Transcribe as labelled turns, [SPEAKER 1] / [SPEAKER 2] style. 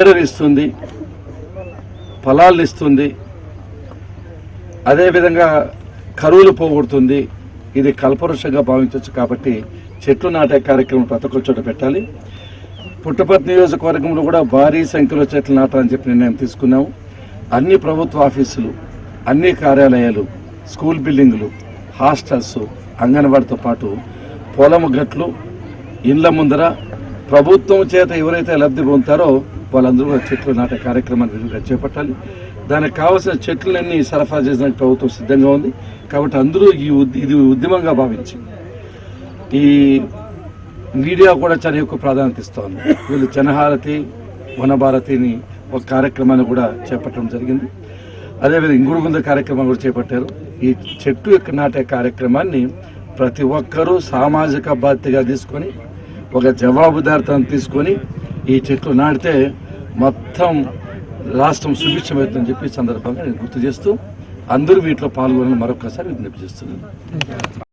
[SPEAKER 1] ఇస్తుంది ఫలాలు ఇస్తుంది అదేవిధంగా కరువులు పోగొడుతుంది. ఇది కల్పవృక్షంగా భావించవచ్చు కాబట్టి చెట్లు నాటే కార్యక్రమం ప్రతి ఒక్క చోట పెట్టాలి. పుట్టపర్తి నియోజకవర్గంలో కూడా భారీ సంఖ్యలో చెట్లు నాటాలని చెప్పి నిర్ణయం తీసుకున్నాము అన్ని ప్రభుత్వ ఆఫీసులు అన్ని కార్యాలయాలు స్కూల్ బిల్డింగులు హాస్టల్స్ అంగన్వాడితో పాటు పొలం గట్లు ఇండ్ల ముందర ప్రభుత్వం చేత ఎవరైతే లబ్ధి పొందుతారో వాళ్ళందరూ చెట్లు నాటే కార్యక్రమాన్ని చేపట్టాలి. దానికి కావాల్సిన చెట్లన్నీ సరఫరా చేసినట్టు ప్రభుత్వం సిద్ధంగా ఉంది. కాబట్టి అందరూ ఈ ఉద్- ఇది ఉద్యమంగా భావించి ఈ మీడియా కూడా చాలా ఎక్కువ ప్రాధాన్యత ఇస్తోంది. వీళ్ళు జనహారతి వనభారతిని ఒక కార్యక్రమాన్ని కూడా చేపట్టడం జరిగింది. అదేవిధంగా ఇంగుడుగుంద కార్యక్రమం కూడా చేపట్టారు. ఈ చెట్టు యొక్క నాటే కార్యక్రమాన్ని ప్రతి ఒక్కరూ సామాజిక బాధ్యతగా తీసుకొని ఒక జవాబుదారితనం తీసుకొని ఈ చెట్లు నాటితే మొత్తం రాష్ట్రం సుభిక్షమవుతుందని చెప్పి సందర్భంగా నేను గుర్తు చేస్తూ అందరూ వీటిలో పాల్గొనాలని మరొకసారి విజ్ఞప్తి చేస్తున్నాను.